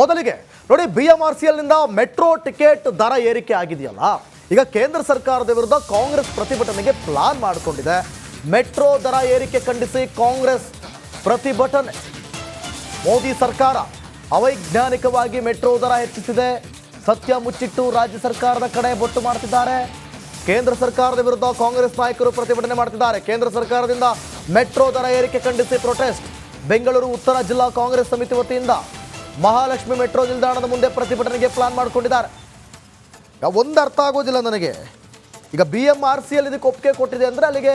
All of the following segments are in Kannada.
ಮೊದಲಿಗೆ ನೋಡಿ ಬಿ ಎಂ ಆರ್ ಸಿ ಎಲ್ನಿಂದ ಮೆಟ್ರೋ ಟಿಕೆಟ್ ದರ ಏರಿಕೆ ಆಗಿದೆಯಲ್ಲ, ಈಗ ಕೇಂದ್ರ ಸರ್ಕಾರದ ವಿರುದ್ಧ ಕಾಂಗ್ರೆಸ್ ಪ್ರತಿಭಟನೆಗೆ ಪ್ಲಾನ್ ಮಾಡಿಕೊಂಡಿದೆ. ಮೆಟ್ರೋ ದರ ಏರಿಕೆ ಖಂಡಿಸಿ ಕಾಂಗ್ರೆಸ್ ಪ್ರತಿಭಟನೆ. ಮೋದಿ ಸರ್ಕಾರ ಅವೈಜ್ಞಾನಿಕವಾಗಿ ಮೆಟ್ರೋ ದರ ಹೆಚ್ಚಿಸಿದೆ. ಸತ್ಯ ಮುಚ್ಚಿಟ್ಟು ರಾಜ್ಯ ಸರ್ಕಾರದ ಕಡೆ ಬೊಟ್ಟು ಮಾಡ್ತಿದ್ದಾರೆ. ಕೇಂದ್ರ ಸರ್ಕಾರದ ವಿರುದ್ಧ ಕಾಂಗ್ರೆಸ್ ನಾಯಕರು ಪ್ರತಿಭಟನೆ ಮಾಡ್ತಿದ್ದಾರೆ. ಕೇಂದ್ರ ಸರ್ಕಾರದಿಂದ ಮೆಟ್ರೋ ದರ ಏರಿಕೆ ಖಂಡಿಸಿ ಪ್ರೊಟೆಸ್ಟ್ ಬೆಂಗಳೂರು ಉತ್ತರ ಜಿಲ್ಲಾ ಕಾಂಗ್ರೆಸ್ ಸಮಿತಿ ವತಿಯಿಂದ ಮಹಾಲಕ್ಷ್ಮಿ ಮೆಟ್ರೋ ನಿಲ್ದಾಣದ ಮುಂದೆ ಪ್ರತಿಭಟನೆಗೆ ಪ್ಲಾನ್ ಮಾಡಿಕೊಂಡಿದ್ದಾರೆ. ಒಂದು ಅರ್ಥ ಆಗೋದಿಲ್ಲ ನನಗೆ. ಈಗ ಬಿ ಎಂ ಆರ್ ಸಿ ಅಲ್ಲಿ ಇದಕ್ಕೆ ಒಪ್ಪಿಗೆ ಕೊಟ್ಟಿದೆ ಅಂದರೆ ಅಲ್ಲಿಗೆ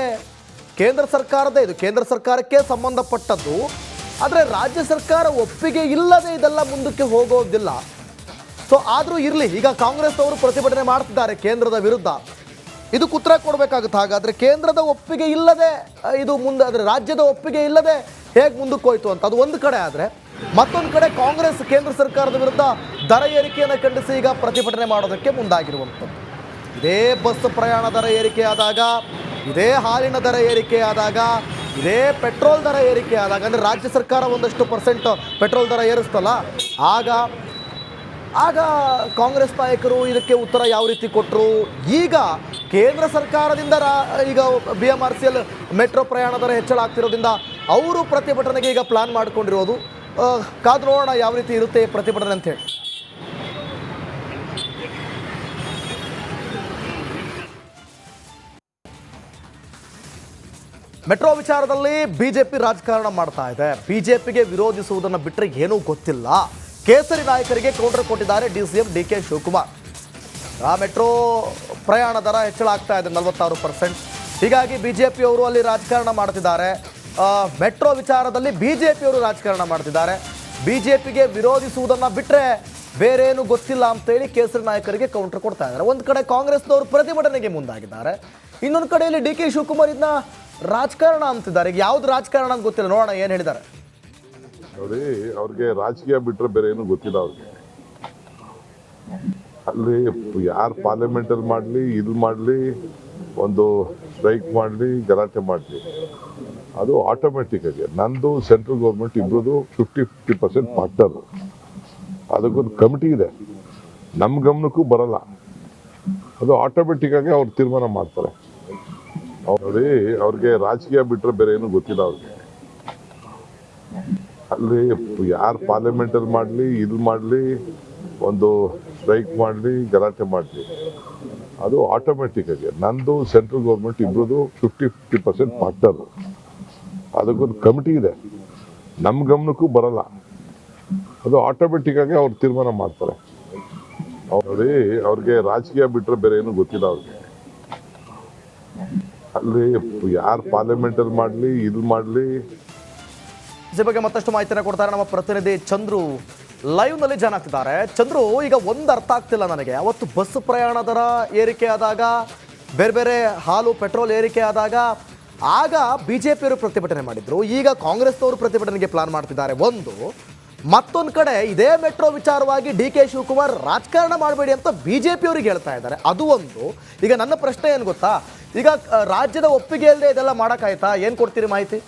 ಕೇಂದ್ರ ಸರ್ಕಾರದೇ, ಇದು ಕೇಂದ್ರ ಸರ್ಕಾರಕ್ಕೆ ಸಂಬಂಧಪಟ್ಟದ್ದು. ಆದರೆ ರಾಜ್ಯ ಸರ್ಕಾರ ಒಪ್ಪಿಗೆ ಇಲ್ಲದೆ ಇದೆಲ್ಲ ಮುಂದಕ್ಕೆ ಹೋಗೋದಿಲ್ಲ. ಸೊ ಆದರೂ ಇರಲಿ, ಈಗ ಕಾಂಗ್ರೆಸ್ ಅವರು ಪ್ರತಿಭಟನೆ ಮಾಡ್ತಿದ್ದಾರೆ ಕೇಂದ್ರದ ವಿರುದ್ಧ. ಇದಕ್ಕೆ ಉತ್ತರ ಕೊಡಬೇಕಾಗುತ್ತೆ. ಹಾಗಾದರೆ ಕೇಂದ್ರದ ಒಪ್ಪಿಗೆ ಇಲ್ಲದೆ ಇದು ಮುಂದೆ ಅಂದರೆ ರಾಜ್ಯದ ಒಪ್ಪಿಗೆ ಇಲ್ಲದೆ ಹೇಗೆ ಮುಂದಕ್ಕೆ ಹೋಯಿತು ಅಂತ. ಅದು ಒಂದು ಕಡೆ ಆದರೆ ಮತ್ತೊಂದು ಕಡೆ ಕಾಂಗ್ರೆಸ್ ಕೇಂದ್ರ ಸರ್ಕಾರದ ವಿರುದ್ಧ ದರ ಏರಿಕೆಯನ್ನು ಖಂಡಿಸಿ ಈಗ ಪ್ರತಿಭಟನೆ ಮಾಡೋದಕ್ಕೆ ಮುಂದಾಗಿರುವಂಥದ್ದು. ಇದೇ ಬಸ್ ಪ್ರಯಾಣ ದರ ಏರಿಕೆ ಆದಾಗ, ಇದೇ ಹಾಲಿನ ದರ ಏರಿಕೆ ಆದಾಗ, ಇದೇ ಪೆಟ್ರೋಲ್ ದರ ಏರಿಕೆ ಆದಾಗ, ಅಂದರೆ ರಾಜ್ಯ ಸರ್ಕಾರ ಒಂದಷ್ಟು ಪರ್ಸೆಂಟ್ ಪೆಟ್ರೋಲ್ ದರ ಏರಿಸ್ತಲ್ಲ, ಆಗ ಆಗ ಕಾಂಗ್ರೆಸ್ ನಾಯಕರು ಇದಕ್ಕೆ ಉತ್ತರ ಯಾವ ರೀತಿ ಕೊಟ್ಟರು ಈಗ ಕೇಂದ್ರ ಸರ್ಕಾರದಿಂದ ರಾ, ಈಗ B M R C L metro ಪ್ರಯಾಣ ದರ ಹೆಚ್ಚಳ ಆಗ್ತಿರೋದ್ರಿಂದ ಅವರು ಪ್ರತಿಭಟನೆಗೆ ಈಗ ಪ್ಲಾನ್ ಮಾಡ್ಕೊಂಡಿರೋದು. ಕಾದು ನೋಡೋಣ ಯಾವ ರೀತಿ ಇರುತ್ತೆ ಪ್ರತಿಭಟನೆ ಅಂತ ಹೇಳಿ. ಮೆಟ್ರೋ ವಿಚಾರದಲ್ಲಿ ಬಿಜೆಪಿ ರಾಜಕಾರಣ ಮಾಡ್ತಾ ಇದೆ. ಬಿಜೆಪಿಗೆ ವಿರೋಧಿಸುವುದನ್ನು ಬಿಟ್ಟರೆ ಏನೂ ಗೊತ್ತಿಲ್ಲ. ಕೇಸರಿ ನಾಯಕರಿಗೆ ಕೌಂಟರ್ ಕೊಟ್ಟಿದ್ದಾರೆ D C M D K Shivakumar. ಆ ಮೆಟ್ರೋ ಪ್ರಯಾಣ ದರ ಹೆಚ್ಚಳ ಆಗ್ತಾ ಇದೆ ನಲವತ್ತಾರು ಪರ್ಸೆಂಟ್. ಹೀಗಾಗಿ ಬಿಜೆಪಿಯವರು ಅಲ್ಲಿ ರಾಜಕಾರಣ ಮಾಡ್ತಿದ್ದಾರೆ. ಮೆಟ್ರೋ ವಿಚಾರದಲ್ಲಿ ಬಿಜೆಪಿಯವರು ರಾಜಕಾರಣ ಮಾಡ್ತಿದ್ದಾರೆ. ಬಿಜೆಪಿಗೆ ವಿರೋಧಿಸುವುದನ್ನು ಬಿಟ್ಟರೆ ಬೇರೇನು ಗೊತ್ತಿಲ್ಲ ಅಂತೇಳಿ ಕೇಸರಿ ನಾಯಕರಿಗೆ ಕೌಂಟರ್ ಕೊಡ್ತಾ ಇದ್ದಾರೆ. ಒಂದು ಕಡೆ ಕಾಂಗ್ರೆಸ್ನವರು ಪ್ರತಿಭಟನೆಗೆ ಮುಂದಾಗಿದ್ದಾರೆ. ಇನ್ನೊಂದು ಕಡೆಯಲ್ಲಿ ಡಿ ಕೆ ಶಿವಕುಮಾರ್ ಇದನ್ನ ರಾಜಕಾರಣ ಅಂತಿದ್ದಾರೆ. ಈಗ ಯಾವ್ದು ರಾಜಕಾರಣ ಅಂತ ಗೊತ್ತಿಲ್ಲ. ನೋಡೋಣ ಏನು ಹೇಳಿದ್ದಾರೆ. ನೋಡಿ, ಅವ್ರಿಗೆ ರಾಜಕೀಯ ಬಿಟ್ಟರೆ ಬೇರೆ ಏನು ಗೊತ್ತಿಲ್ಲ ಅವ್ರಿಗೆ. ಅಲ್ಲಿ ಯಾರು ಪಾರ್ಲಿಮೆಂಟಲ್ಲಿ ಮಾಡ್ಲಿ ಇದು ಮಾಡ್ಲಿ, ಒಂದು ಸ್ಟ್ರೈಕ್ ಮಾಡಲಿ, ಗಲಾಟೆ ಮಾಡ್ಲಿ. ಅದು ಆಟೋಮೆಟಿಕ್ ಆಗಿ. ನಂದು ಸೆಂಟ್ರಲ್ ಗೌರ್ಮೆಂಟ್ ಇಬ್ಬರದು ಫಿಫ್ಟಿ ಫಿಫ್ಟಿ ಪರ್ಸೆಂಟ್ ಪಾರ್ಟ್ನರ್ ಅದಕ್ಕೊಂದು ಕಮಿಟಿ ಇದೆ. ನಮ್ಮ ಗಮನಕ್ಕೂ ಬರಲ್ಲ. ಅದು ಆಟೋಮೆಟಿಕ್ ಆಗಿ ಅವ್ರು ತೀರ್ಮಾನ ಮಾಡ್ತಾರೆ. ಅವ್ರು ನೋಡಿ, ಅವ್ರಿಗೆ ರಾಜಕೀಯ ಬಿಟ್ರೆ ಬೇರೆ ಏನು ಗೊತ್ತಿಲ್ಲ ಅವ್ರಿಗೆ. ಅಲ್ಲಿ ಯಾರು ಪಾರ್ಲಿಮೆಂಟ್ ಮಾಡಲಿ, ಇದು ಮಾಡಲಿ, ಒಂದು ಸ್ಟ್ರೈಕ್ ಮಾಡಲಿ, ಗಲಾಟೆ ಮಾಡಲಿ. ಅದು ಆಟೋಮೆಟಿಕ್ ಆಗಿ. ನಂದು ಸೆಂಟ್ರಲ್ ಗೌರ್ಮೆಂಟ್ ಇಬ್ಬರದು ಫಿಫ್ಟಿ ಫಿಫ್ಟಿ ಪರ್ಸೆಂಟ್ ಪಾರ್ಟ್ನರ್ ಅದಕ್ಕೊಂದು ಕಮಿಟಿ ಇದೆ. ನಮ್ಮ ಗಮನಕ್ಕೂ ಬರಲ್ಲ. ಅದು ಆಟೋಮೆಟಿಕ್ ಆಗಿ ಅವ್ರು ತೀರ್ಮಾನ ಮಾಡ್ತಾರೆ. ನೋಡಿ, ಅವ್ರಿಗೆ ರಾಜಕೀಯ ಬಿಟ್ರೆ ಬೇರೆ ಏನು ಗೊತ್ತಿಲ್ಲ ಅವ್ರಿಗೆ. ಅಲ್ಲಿ ಯಾರು ಪಾರ್ಲಿಮೆಂಟಲ್ಲಿ ಮಾಡಲಿ, ಇದು ಮಾಡ್ಲಿ. ಇದ್ರ ಬಗ್ಗೆ ಮತ್ತಷ್ಟು ಮಾಹಿತಿಯನ್ನು ಕೊಡ್ತಾರೆ ನಮ್ಮ ಪ್ರತಿನಿಧಿ ಚಂದ್ರು. ಲೈವ್ನಲ್ಲಿ ಜನ ಆಗ್ತಿದ್ದಾರೆ. ಚಂದ್ರು, ಈಗ ಒಂದು ಅರ್ಥ ಆಗ್ತಿಲ್ಲ ನನಗೆ. ಅವತ್ತು ಬಸ್ ಪ್ರಯಾಣ ದರ ಏರಿಕೆ ಆದಾಗ, ಬೇರೆ ಬೇರೆ ಹಾಲು ಪೆಟ್ರೋಲ್ ಏರಿಕೆ ಆದಾಗ ಆಗ ಬಿಜೆಪಿಯವರು ಪ್ರತಿಭಟನೆ ಮಾಡಿದ್ರು. ಈಗ ಕಾಂಗ್ರೆಸ್ನವರು ಪ್ರತಿಭಟನೆಗೆ ಪ್ಲಾನ್ ಮಾಡ್ತಿದ್ದಾರೆ. ಒಂದು, ಮತ್ತೊಂದು ಕಡೆ ಇದೇ ಮೆಟ್ರೋ ವಿಚಾರವಾಗಿ ಡಿ ಕೆ ಶಿವಕುಮಾರ್ ರಾಜಕಾರಣ ಮಾಡಬೇಡಿ ಅಂತ ಬಿಜೆಪಿಯವರಿಗೆ ಹೇಳ್ತಾ ಇದ್ದಾರೆ. ಅದು ಒಂದು. ಈಗ ನನ್ನ ಪ್ರಶ್ನೆ ಏನು ಗೊತ್ತಾ? ಈಗ ರಾಜ್ಯದ ಒಪ್ಪಿಗೆ ಇಲ್ಲದೆ ಇದೆಲ್ಲ ಮಾಡೋಕ್ಕಾಯ್ತಾ? ಏನು ಕೊಡ್ತೀರಿ ಮಾಹಿತಿ?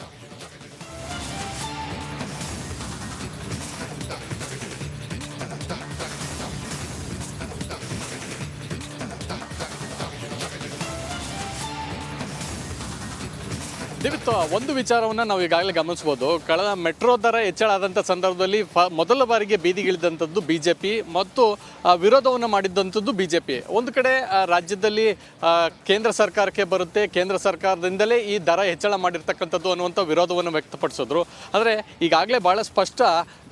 ದಿವಿತ್ ಒಂದು ವಿಚಾರವನ್ನ ನಾವು ಈಗಾಗಲೇ ಗಮನಿಸಬಹುದು ಕಳೆದ ಮೆಟ್ರೋ ದರ ಹೆಚ್ಚಳ ಆದಂಥ ಸಂದರ್ಭದಲ್ಲಿ ಮೊದಲ ಬಾರಿಗೆ ಬೀದಿಗಿಳಿದಂಥದ್ದು ಬಿಜೆಪಿ ಮತ್ತು ವಿರೋಧವನ್ನು ಮಾಡಿದ್ದಂಥದ್ದು ಬಿಜೆಪಿ. ಒಂದು ಕಡೆ ರಾಜ್ಯದಲ್ಲಿ ಕೇಂದ್ರ ಸರ್ಕಾರಕ್ಕೆ ಬರುತ್ತೆ. ಕೇಂದ್ರ ಸರ್ಕಾರದಿಂದಲೇ ಈ ದರ ಹೆಚ್ಚಳ ಮಾಡಿರ್ತಕ್ಕಂಥದ್ದು ಅನ್ನುವಂಥ ವಿರೋಧವನ್ನು ವ್ಯಕ್ತಪಡಿಸಿದ್ರು. ಆದರೆ ಈಗಾಗಲೇ ಬಹಳ ಸ್ಪಷ್ಟ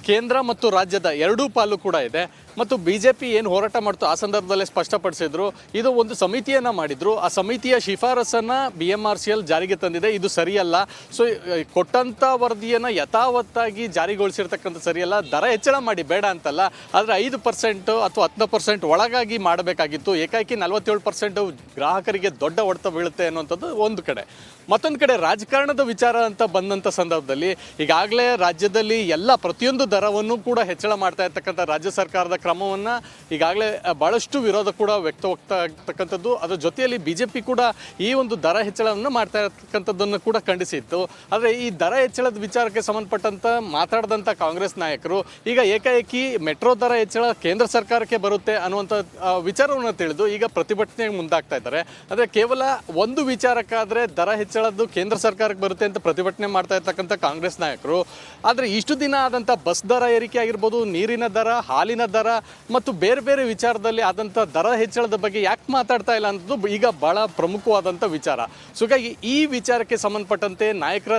ಕೇಂದ್ರ ಮತ್ತು ರಾಜ್ಯದ ಎರಡೂ ಪಾಲು ಕೂಡ ಇದೆ. ಮತ್ತು ಬಿ ಜೆ ಪಿ ಏನು ಹೋರಾಟ ಮಾಡ್ತು ಆ ಸಂದರ್ಭದಲ್ಲೇ ಸ್ಪಷ್ಟಪಡಿಸಿದ್ರು. ಇದು ಒಂದು ಸಮಿತಿಯನ್ನು ಮಾಡಿದ್ರು. ಆ ಸಮಿತಿಯ ಶಿಫಾರಸನ್ನು B M R C L ಜಾರಿಗೆ ತಂದಿದೆ. ಇದು ಸರಿಯಲ್ಲ. ಸೊ ಕೊಟ್ಟಂಥ ವರದಿಯನ್ನು ಯಥಾವತ್ತಾಗಿ ಜಾರಿಗೊಳಿಸಿರ್ತಕ್ಕಂಥ ಸರಿಯಲ್ಲ. ದರ ಹೆಚ್ಚಳ ಮಾಡಿ ಬೇಡ ಅಂತಲ್ಲ. ಆದರೆ ಐದು ಪರ್ಸೆಂಟು ಅಥವಾ ಹತ್ತು ಪರ್ಸೆಂಟ್ ಒಳಗಾಗಿ ಮಾಡಬೇಕಾಗಿತ್ತು. ಏಕಾಏಕಿ ನಲವತ್ತೇಳು ಪರ್ಸೆಂಟ್ ಗ್ರಾಹಕರಿಗೆ ದೊಡ್ಡ ಹೊಡೆತ ಬೀಳುತ್ತೆ ಅನ್ನುವಂಥದ್ದು ಒಂದು ಕಡೆ. ಮತ್ತೊಂದು ಕಡೆ ರಾಜಕಾರಣದ ವಿಚಾರ ಅಂತ ಬಂದಂಥ ಸಂದರ್ಭದಲ್ಲಿ ಈಗಾಗಲೇ ರಾಜ್ಯದಲ್ಲಿ ಎಲ್ಲ ಪ್ರತಿಯೊಂದು ದರವನ್ನು ಕೂಡ ಹೆಚ್ಚಳ ಮಾಡ್ತಾ ಇರ್ತಕ್ಕಂಥ ರಾಜ್ಯ ಸರ್ಕಾರದ ಕ್ರಮವನ್ನು ಈಗಾಗಲೇ ಭಾಳಷ್ಟು ವಿರೋಧ ಕೂಡ ವ್ಯಕ್ತವಾಗ್ತಾ ಇರ್ತಕ್ಕಂಥದ್ದು. ಅದರ ಜೊತೆಯಲ್ಲಿ ಬಿ ಜೆ ಪಿ ಕೂಡ ಈ ಒಂದು ದರ ಹೆಚ್ಚಳವನ್ನು ಮಾಡ್ತಾ ಇರ್ತಕ್ಕಂಥದ್ದನ್ನು ಕೂಡ ಖಂಡಿಸಿತ್ತು. ಆದರೆ ಈ ದರ ಹೆಚ್ಚಳದ ವಿಚಾರಕ್ಕೆ ಸಂಬಂಧಪಟ್ಟಂತ ಮಾತಾಡಿದಂಥ ಕಾಂಗ್ರೆಸ್ ನಾಯಕರು, ಈಗ ಏಕಾಏಕಿ ಮೆಟ್ರೋ ದರ ಹೆಚ್ಚಳ ಕೇಂದ್ರ ಸರ್ಕಾರಕ್ಕೆ ಬರುತ್ತೆ ಅನ್ನುವಂಥ ವಿಚಾರವನ್ನು ತಿಳಿದು ಈಗ ಪ್ರತಿಭಟನೆಗೆ ಮುಂದಾಗ್ತಾ ಇದ್ದಾರೆ. ಆದರೆ ಕೇವಲ ಒಂದು ವಿಚಾರಕ್ಕಾದರೆ ದರ ಹೆಚ್ಚಳದ್ದು ಕೇಂದ್ರ ಸರ್ಕಾರಕ್ಕೆ ಬರುತ್ತೆ ಅಂತ ಪ್ರತಿಭಟನೆ ಮಾಡ್ತಾ ಇರ್ತಕ್ಕಂಥ ಕಾಂಗ್ರೆಸ್ ನಾಯಕರು. ಆದರೆ ಇಷ್ಟು ದಿನ ಆದಂಥ ಬಸ್ ದರ ಏರಿಕೆ ಆಗಿರ್ಬೋದು, ನೀರಿನ ದರ, ಹಾಲಿನ ದರ ಮತ್ತು ಬೇರೆ ಬೇರೆ ವಿಚಾರದಲ್ಲಿ ಆದಂಥ ದರ ಹೆಚ್ಚಳದ ಬಗ್ಗೆ ಯಾಕೆ ಮಾತಾಡ್ತಾ ಇಲ್ಲ ಅನ್ನೋದು ಈಗ ಬಹಳ ಪ್ರಮುಖವಾದಂಥ ವಿಚಾರ. ಸೊ ಹೀಗಾಗಿ ಈ ವಿಚಾರಕ್ಕೆ ಸಂಬಂಧಪಟ್ಟಂತೆ ನಾಯಕರ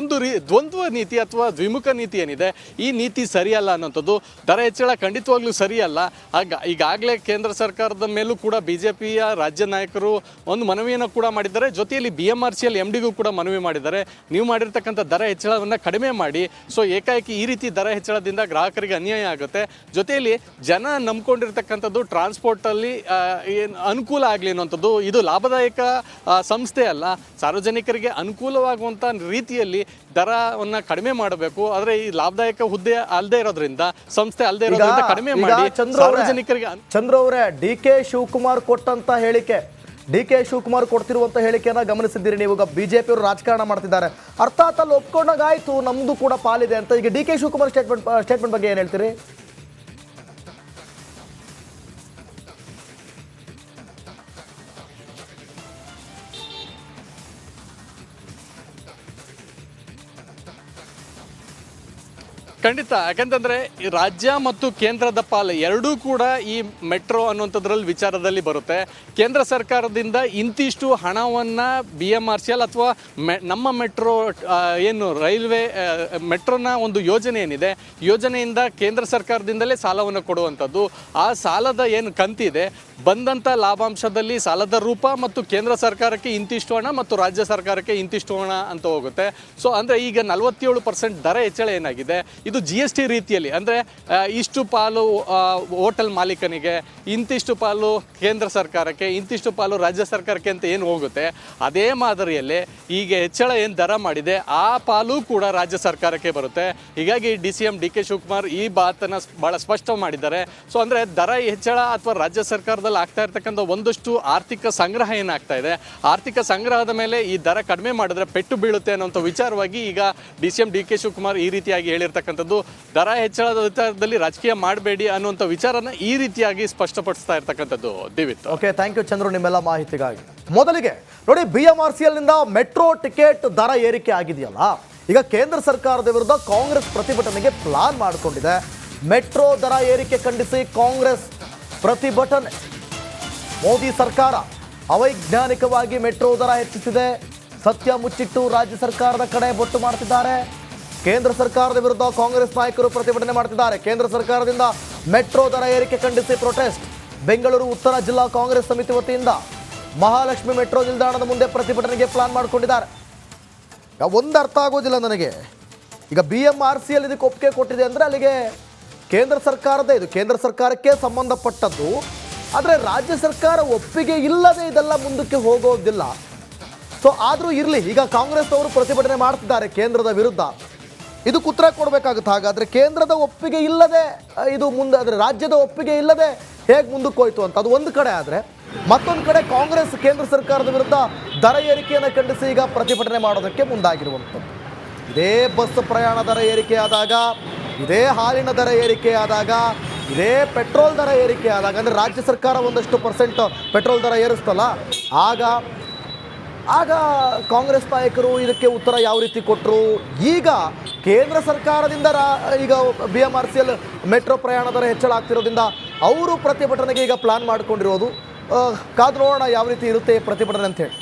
ಒಂದು ರೀ ದ್ವಂದ್ವ ನೀತಿ ಅಥವಾ ದ್ವಿಮುಖ ನೀತಿ ಏನಿದೆ, ಈ ನೀತಿ ಸರಿಯಲ್ಲ ಅನ್ನೋಂಥದ್ದು, ದರ ಹೆಚ್ಚಳ ಖಂಡಿತವಾಗ್ಲೂ ಸರಿಯಲ್ಲ. ಆಗ ಈಗಾಗಲೇ ಕೇಂದ್ರ ಸರ್ಕಾರದ ಮೇಲೂ ಕೂಡ ಬಿಜೆಪಿಯ ರಾಜ್ಯ ನಾಯಕರು ಒಂದು ಮನವಿಯನ್ನು ಕೂಡ ಮಾಡಿದ್ದಾರೆ. ಜೊತೆಯಲ್ಲಿ B M R C L M ಡಿಗೂ ಕೂಡ ಮನವಿ ಮಾಡಿದ್ದಾರೆ. ನೀವು ಮಾಡಿರ್ತಕ್ಕಂಥ ದರ ಹೆಚ್ಚಳವನ್ನು ಕಡಿಮೆ ಮಾಡಿ. ಸೊ ಏಕಾಏಕಿ ಈ ರೀತಿ ದರ ಹೆಚ್ಚಳದಿಂದ ಗ್ರಾಹಕರಿಗೆ ಅನ್ಯಾಯ ಆಗುತ್ತೆ. ಜೊತೆಯಲ್ಲಿ ಜನ ನಂಬ್ಕೊಂಡಿರ್ತಕ್ಕಂಥದ್ದು ಟ್ರಾನ್ಸ್ಪೋರ್ಟಲ್ಲಿ ಏನು ಅನುಕೂಲ ಆಗಲಿ ಅನ್ನುವಂಥದ್ದು ಇದು ಲಾಭದಾಯಕ ಸಂಸ್ಥೆ ಅಲ್ಲ. ಸಾರ್ವಜನಿಕರಿಗೆ ಅನುಕೂಲವಾಗುವಂಥ ರೀತಿಯಲ್ಲಿ ದರವನ್ನು ಕಡಿಮೆ ಮಾಡಬೇಕು. ಆದರೆ ಈ ಲಾಭದಾಯಕ ಹುದ್ದೆ ಅಲ್ಲದೆ ಇರೋದ್ರಿಂದ ಸಂಸ್ಥೆ ಅಲ್ಲದೆ ಇರೋದ್ರಿಂದ ಕಡಿಮೆ ಮಾಡಿ ಸಾರ್ವಜನಿಕರಿಗೆ ಚಂದ್ರು ಅವರೇ ಡಿ ಕೆ ಶಿವಕುಮಾರ್ ಕೊಟ್ಟಂತ ಹೇಳಿಕೆ. ಡಿ ಕೆ ಶಿವಕುಮಾರ್ ಕೊಡ್ತಿರುವಂತ ಹೇಳಿಕೆಯನ್ನ ಗಮನಿಸಿದ್ದೀರಿ. ನೀವು ಬಿಜೆಪಿ ಅವರು ರಾಜಕಾರಣ ಮಾಡ್ತಿದ್ದಾರೆ. ಅರ್ಥಾತ್ ಅಲ್ಲಿ ಒಪ್ಕೊಂಡಾಗ ಆಯ್ತು ನಮ್ದು ಕೂಡ ಪಾಲಿದೆ ಅಂತ. ಈಗ D K Shivakumar statement statement ಬಗ್ಗೆ ಏನ್ ಹೇಳ್ತೀರಿ? ಖಂಡಿತ. ಯಾಕಂತಂದ್ರೆ ರಾಜ್ಯ ಮತ್ತು ಕೇಂದ್ರದ ಪಾಲು ಎರಡೂ ಕೂಡ ಈ ಮೆಟ್ರೋ ಅನ್ನುವಂಥದ್ರಲ್ಲಿ ವಿಚಾರದಲ್ಲಿ ಬರುತ್ತೆ. ಕೇಂದ್ರ ಸರ್ಕಾರದಿಂದ ಇಂತಿಷ್ಟು ಹಣವನ್ನ B M R C L ಅಥವಾ ಮೆ, ನಮ್ಮ ಮೆಟ್ರೋ ಏನು ರೈಲ್ವೆ ಮೆಟ್ರೋನ ಒಂದು ಯೋಜನೆ ಏನಿದೆ, ಯೋಜನೆಯಿಂದ ಕೇಂದ್ರ ಸರ್ಕಾರದಿಂದಲೇ ಸಾಲವನ್ನು ಕೊಡುವಂಥದ್ದು. ಆ ಸಾಲದ ಏನು ಕಂತಿದೆ ಬಂದಂಥ ಲಾಭಾಂಶದಲ್ಲಿ ಸಾಲದ ರೂಪ ಮತ್ತು ಕೇಂದ್ರ ಸರ್ಕಾರಕ್ಕೆ ಇಂತಿಷ್ಟು ಹಣ ಮತ್ತು ರಾಜ್ಯ ಸರ್ಕಾರಕ್ಕೆ ಇಂತಿಷ್ಟು ಹಣ ಅಂತ ಹೋಗುತ್ತೆ. ಸೊ, ಅಂದರೆ ಈಗ ನಲವತ್ತೇಳು ಪರ್ಸೆಂಟ್ ದರ ಹೆಚ್ಚಳ ಏನಾಗಿದೆ ಇದು ಜಿ ಎಸ್ ಟಿ ರೀತಿಯಲ್ಲಿ. ಅಂದರೆ ಇಷ್ಟು ಪಾಲು ಹೋಟೆಲ್ ಮಾಲೀಕನಿಗೆ, ಇಂತಿಷ್ಟು ಪಾಲು ಕೇಂದ್ರ ಸರ್ಕಾರಕ್ಕೆ, ಇಂತಿಷ್ಟು ಪಾಲು ರಾಜ್ಯ ಸರ್ಕಾರಕ್ಕೆ ಅಂತ ಏನು ಹೋಗುತ್ತೆ, ಅದೇ ಮಾದರಿಯಲ್ಲಿ ಈಗ ಹೆಚ್ಚಳ ಏನು ದರ ಮಾಡಿದೆ, ಆ ಪಾಲು ಕೂಡ ರಾಜ್ಯ ಸರ್ಕಾರಕ್ಕೆ ಬರುತ್ತೆ. ಹೀಗಾಗಿ D C M, D K Shivakumar ಈ ಮಾತನ್ನು ಭಾಳ ಸ್ಪಷ್ಟ ಮಾಡಿದ್ದಾರೆ. ಸೊ ಅಂದರೆ ದರ ಹೆಚ್ಚಳ ಅಥವಾ ರಾಜ್ಯ ಸರ್ಕಾರದಲ್ಲಿ ಆಗ್ತಾ ಇರ್ತಕ್ಕಂಥ ಒಂದಷ್ಟು ಆರ್ಥಿಕ ಸಂಗ್ರಹ ಏನಾಗ್ತಾ ಇದೆ, ಆರ್ಥಿಕ ಸಂಗ್ರಹದ ಮೇಲೆ ಈ ದರ ಕಡಿಮೆ ಮಾಡಿದ್ರೆ ಪೆಟ್ಟು ಬೀಳುತ್ತೆ ಅನ್ನೋಂಥ ವಿಚಾರವಾಗಿ ಈಗ D C M, D K Shivakumar ಈ ರೀತಿಯಾಗಿ ಹೇಳಿರ್ತಕ್ಕಂಥದ್ದು ದರ ಹೆಚ್ಚಳದ ವಿಚಾರದಲ್ಲಿ ರಾಜಕೀಯ ಮಾಡಬೇಡಿ ಅನ್ನುವಂಥ ವಿಚಾರನ ಈ ರೀತಿಯಾಗಿ ಸ್ಪಷ್ಟಪಡಿಸ್ತಾ ಇರ್ತಕ್ಕಂಥದ್ದು ದಿವಿತ್. ಓಕೆ ಥ್ಯಾಂಕ್ ಯು ಚಂದ್ರು ನಿಮ್ಮೆಲ್ಲ ಮಾಹಿತಿಗಾಗಿ. ಮೊದಲಿಗೆ ನೋಡಿ B M R C metro ticket ದರ ಏರಿಕೆ ಆಗಿದೆಯಲ್ಲ? ಈಗ ಕೇಂದ್ರ ಸರ್ಕಾರದ ವಿರುದ್ಧ ಕಾಂಗ್ರೆಸ್ ಪ್ರತಿಭಟನೆಗೆ ಪ್ಲಾನ್ ಮಾಡಿಕೊಂಡಿದೆ. ಮೆಟ್ರೋ ದರ ಏರಿಕೆ ಖಂಡಿಸಿ ಕಾಂಗ್ರೆಸ್ ಪ್ರತಿಭಟನೆ. ಮೋದಿ ಸರ್ಕಾರ ಅವೈಜ್ಞಾನಿಕವಾಗಿ ಮೆಟ್ರೋ ದರ ಹೆಚ್ಚಿಸಿದೆ. ಸತ್ಯ ಮುಚ್ಚಿಟ್ಟು ರಾಜ್ಯ ಸರ್ಕಾರದ ಕಡೆ ಬೊಟ್ಟು ಮಾಡ್ತಿದ್ದಾರೆ. ಕೇಂದ್ರ ಸರ್ಕಾರದ ವಿರುದ್ಧ ಕಾಂಗ್ರೆಸ್ ನಾಯಕರು ಪ್ರತಿಭಟನೆ ಮಾಡ್ತಿದ್ದಾರೆ ಕೇಂದ್ರ ಸರ್ಕಾರದಿಂದ ಮೆಟ್ರೋ ದರ ಏರಿಕೆ ಖಂಡಿಸಿ ಪ್ರೊಟೆಸ್ಟ್ ಬೆಂಗಳೂರು, ಉತ್ತರ ಜಿಲ್ಲಾ ಕಾಂಗ್ರೆಸ್ ಸಮಿತಿ ವತಿಯಿಂದ ಮಹಾಲಕ್ಷ್ಮಿ ಮೆಟ್ರೋ ನಿಲ್ದಾಣದ ಮುಂದೆ ಪ್ರತಿಭಟನೆಗೆ ಪ್ಲಾನ್ ಮಾಡಿಕೊಂಡಿದ್ದಾರೆ. ಒಂದು ಅರ್ಥ ಆಗೋದಿಲ್ಲ ನನಗೆ. ಈಗ B M R C L ಇದಕ್ಕೆ ಒಪ್ಪಿಗೆ ಕೊಟ್ಟಿದೆ ಅಂದರೆ ಅಲ್ಲಿಗೆ ಕೇಂದ್ರ ಸರ್ಕಾರದೇ ಇದು ಕೇಂದ್ರ ಸರ್ಕಾರಕ್ಕೆ ಸಂಬಂಧಪಟ್ಟದ್ದು. ಆದರೆ ರಾಜ್ಯ ಸರ್ಕಾರ ಒಪ್ಪಿಗೆ ಇಲ್ಲದೆ ಇದೆಲ್ಲ ಮುಂದಕ್ಕೆ ಹೋಗೋದಿಲ್ಲ. ಸೊ ಆದರೂ ಇರಲಿ, ಈಗ ಕಾಂಗ್ರೆಸ್ ಅವರು ಪ್ರತಿಭಟನೆ ಮಾಡ್ತಿದ್ದಾರೆ ಕೇಂದ್ರದ ವಿರುದ್ಧ. ಇದಕ್ಕೆ ಉತ್ತರ ಕೊಡಬೇಕಾಗುತ್ತೆ. ಹಾಗಾದರೆ ಕೇಂದ್ರದ ಒಪ್ಪಿಗೆ ಇಲ್ಲದೆ ಇದು ಮುಂದೆ ಆದರೆ ರಾಜ್ಯದ ಒಪ್ಪಿಗೆ ಇಲ್ಲದೆ ಹೇಗೆ ಮುಂದಕ್ಕೆ ಹೋಯಿತು ಅಂತ. ಅದು ಒಂದು ಕಡೆ ಆದರೆ, ಮತ್ತೊಂದು ಕಡೆ ಕಾಂಗ್ರೆಸ್, ಕೇಂದ್ರ ಸರ್ಕಾರದ ವಿರುದ್ಧ ದರ ಏರಿಕೆಯನ್ನು ಖಂಡಿಸಿ ಈಗ ಪ್ರತಿಭಟನೆ ಮಾಡೋದಕ್ಕೆ ಮುಂದಾಗಿರುವಂಥದ್ದು. ಇದೇ ಬಸ್ ಪ್ರಯಾಣ ದರ ಏರಿಕೆ ಆದಾಗ, ಇದೇ ಹಾಲಿನ ದರ ಏರಿಕೆ ಆದಾಗ, ಇದೇ ಪೆಟ್ರೋಲ್ ದರ ಏರಿಕೆ ಆದಾಗ, ಅಂದರೆ ರಾಜ್ಯ ಸರ್ಕಾರ ಒಂದಷ್ಟು ಪರ್ಸೆಂಟ್ ಪೆಟ್ರೋಲ್ ದರ ಏರಿಸ್ತಲ್ಲ, ಆಗ ಆಗ ಕಾಂಗ್ರೆಸ್ ನಾಯಕರು ಇದಕ್ಕೆ ಉತ್ತರ ಯಾವ ರೀತಿ ಕೊಟ್ಟರು ಈಗ ಕೇಂದ್ರ ಸರ್ಕಾರದಿಂದ ಈಗ B M R C L metro ಪ್ರಯಾಣ ದರ ಹೆಚ್ಚಳ ಆಗ್ತಿರೋದ್ರಿಂದ ಅವರು ಪ್ರತಿಭಟನೆಗೆ ಈಗ ಪ್ಲಾನ್ ಮಾಡ್ಕೊಂಡಿರೋದು. ಕಾದು ನೋಡೋಣ ಯಾವ ರೀತಿ ಇರುತ್ತೆ ಪ್ರತಿಭಟನೆ ಅಂತ ಹೇಳಿ.